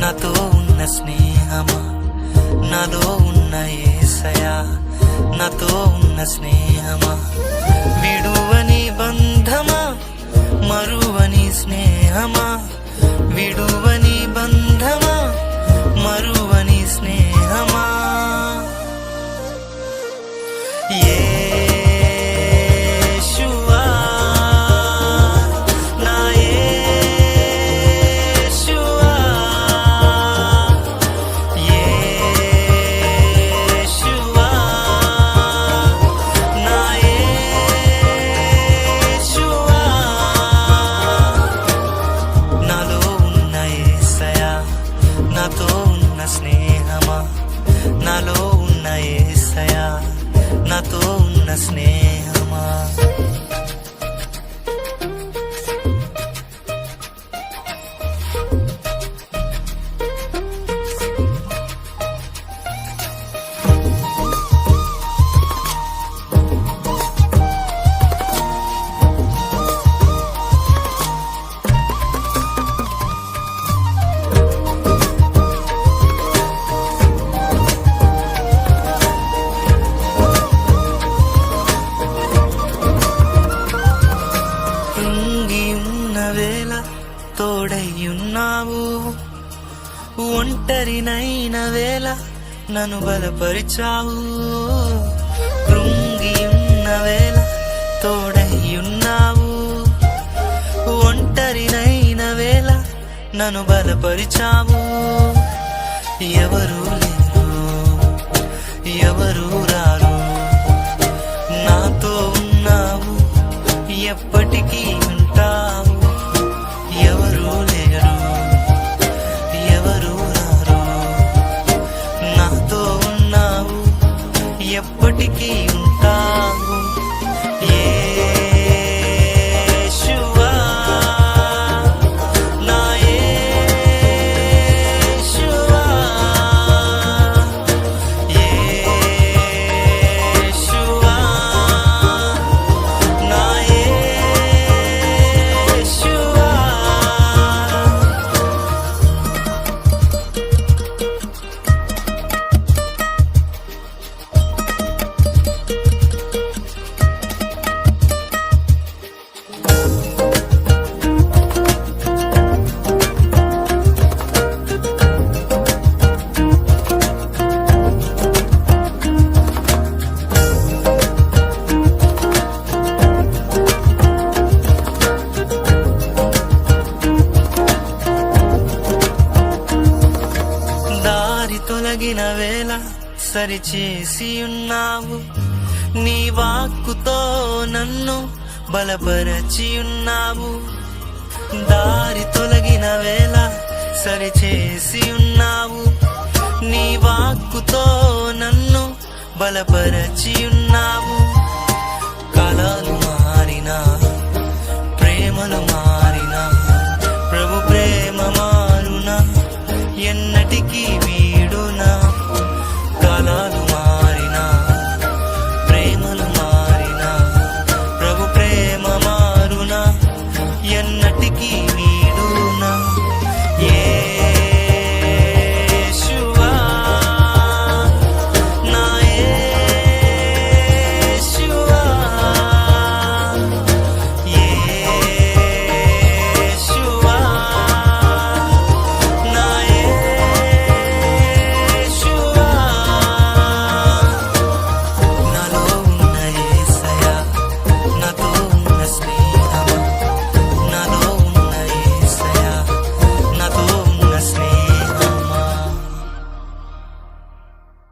నాతో ఉన్న స్నేహమా? నాలో ఉన్న ఏసయా? నాతో ఉన్న స్నేహమా? విడువని బంధమా? మరువని స్నేహమా? విడువని బంధమా? మరువని స్నేహమా? ఏ నాతో ఉన్న వేళ తోడయ్యున్నావు. ఒంటరినైన వేళ నన్ను బలపరిచావు. కృంగి ఉన్న వేళ తోడయ్యున్నావు. ఒంటరినైన వేళ నన్ను బలపరిచావు. ఎవరు లేరు ఎవరు సరిచేసి ఉన్నావు నీ వాక్కుతో నన్ను బలపరచి ఉన్నావు దారి తొలగిన వేళ సరిచేసి ఉన్నావు నీ వాక్కుతో నన్ను బలపరచి ఉన్నావు